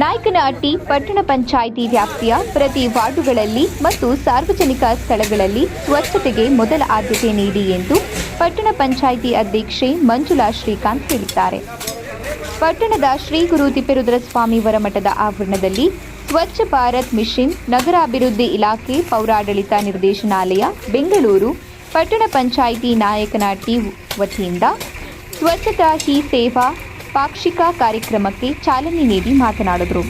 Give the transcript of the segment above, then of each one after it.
ನಾಯಕನಹಟ್ಟಿ ಪಟ್ಟಣ ಪಂಚಾಯಿತಿ ವ್ಯಾಪ್ತಿಯ ಪ್ರತಿ ವಾರ್ಡುಗಳಲ್ಲಿ ಮತ್ತು ಸಾರ್ವಜನಿಕ ಸ್ಥಳಗಳಲ್ಲಿ ಸ್ವಚ್ಛತೆಗೆ ಮೊದಲ ಆದ್ಯತೆ ನೀಡಿ ಎಂದು ಪಟ್ಟಣ ಪಂಚಾಯಿತಿ ಅಧ್ಯಕ್ಷೆ ಮಂಜುಳಾ ಶ್ರೀಕಾಂತ್ ಹೇಳಿದ್ದಾರೆ. ಪಟ್ಟಣದ ಶ್ರೀ ಗುರು ತಿಪ್ಪೇರುದ್ರಸ್ವಾಮಿ ವರಮಠದ ಆವರಣದಲ್ಲಿ ಸ್ವಚ್ಛ ಭಾರತ್ ಮಿಷನ್ ನಗರಾಭಿವೃದ್ಧಿ ಇಲಾಖೆ ಪೌರಾಡಳಿತ ನಿರ್ದೇಶನಾಲಯ, ಬೆಂಗಳೂರು, ಪಟ್ಟಣ ಪಂಚಾಯಿತಿ ನಾಯಕನಹಟ್ಟಿ ವತಿಯಿಂದ ಸ್ವಚ್ಛತಾ ಹಿ ಸೇವಾ ಪಾಕ್ಷಿಕ ಕಾರ್ಯಕ್ರಮಕ್ಕೆ ಚಾಲನೆ ನೀಡಿ ಮಾತನಾಡಿದರು.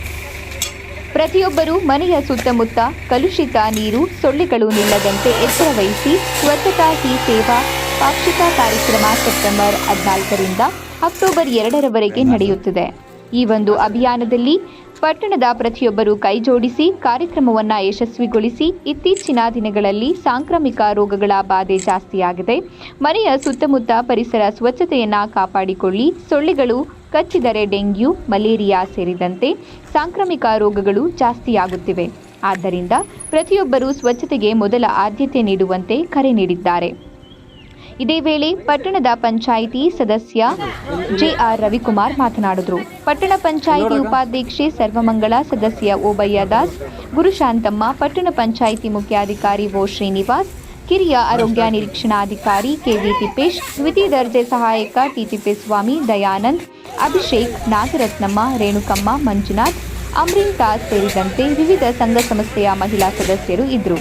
ಪ್ರತಿಯೊಬ್ಬರು ಮನೆಯ ಸುತ್ತಮುತ್ತ ಕಲುಷಿತ ನೀರು, ಸೊಳ್ಳೆಗಳು ನಿಲ್ಲದಂತೆ ಎಚ್ಚರ ವಹಿಸಿ ಸ್ವಚ್ಛತಾ ಹಿ ಸೇವಾ ಪಾಕ್ಷಿಕ ಕಾರ್ಯಕ್ರಮ ಸೆಪ್ಟೆಂಬರ್ ಹದಿನಾಲ್ಕರಿಂದ ಅಕ್ಟೋಬರ್ ಎರಡರವರೆಗೆ ನಡೆಯುತ್ತಿದೆ. ಈ ಒಂದು ಅಭಿಯಾನದಲ್ಲಿ ಪಟ್ಟಣದ ಪ್ರತಿಯೊಬ್ಬರು ಕೈಜೋಡಿಸಿ ಕಾರ್ಯಕ್ರಮವನ್ನು ಯಶಸ್ವಿಗೊಳಿಸಿ ಇತ್ತೀಚಿನ ದಿನಗಳಲ್ಲಿ ಸಾಂಕ್ರಾಮಿಕ ರೋಗಗಳ ಬಾಧೆ ಜಾಸ್ತಿಯಾಗಿದೆ. ಮನೆಯ ಸುತ್ತಮುತ್ತ ಪರಿಸರ ಸ್ವಚ್ಛತೆಯನ್ನು ಕಾಪಾಡಿಕೊಳ್ಳಿ. ಸೊಳ್ಳೆಗಳು, ಕಚ್ಚಿದರೆ ಡೆಂಗ್ಯೂ, ಮಲೇರಿಯಾ ಸೇರಿದಂತೆ ಸಾಂಕ್ರಾಮಿಕ ರೋಗಗಳು ಜಾಸ್ತಿಯಾಗುತ್ತಿವೆ. ಆದ್ದರಿಂದ ಪ್ರತಿಯೊಬ್ಬರೂ ಸ್ವಚ್ಛತೆಗೆ ಮೊದಲ ಆದ್ಯತೆ ನೀಡುವಂತೆ ಕರೆ ನೀಡಿದ್ದಾರೆ. ಇದೇ ವೇಳೆ ಪಟ್ಟಣದ ಪಂಚಾಯಿತಿ ಸದಸ್ಯ ಜೆಆರ್ ರವಿಕುಮಾರ್ ಮಾತನಾಡಿದರು. ಪಟ್ಟಣ ಪಂಚಾಯಿತಿ ಉಪಾಧ್ಯಕ್ಷೆ ಸರ್ವಮಂಗಳ, ಸದಸ್ಯ ಓಬಯ್ಯ ದಾಸ್ ಗುರುಶಾಂತಮ್ಮ ಪಟ್ಟಣ ಪಂಚಾಯಿತಿ ಮುಖ್ಯಾಧಿಕಾರಿ ಓ ಶ್ರೀನಿವಾಸ್, ಕಿರಿಯ ಆರೋಗ್ಯ ನಿರೀಕ್ಷಣಾಧಿಕಾರಿ ಕೆವಿ ತಿಪ್ಪೇಶ್, ದ್ವಿತೀಯ ದರ್ಜೆ ಸಹಾಯಕ ಟಿ ತಿಪ್ಪೇಸ್ವಾಮಿ, ದಯಾನಂದ್, ಅಭಿಷೇಕ್, ನಾಗರತ್ನಮ್ಮ, ರೇಣುಕಮ್ಮ, ಮಂಜುನಾಥ್ ಅಮ್ರಿನ್ ಸೇರಿದಂತೆ ವಿವಿಧ ಸಂಘ ಸಂಸ್ಥೆಯ ಮಹಿಳಾ ಸದಸ್ಯರು ಇದ್ದರು.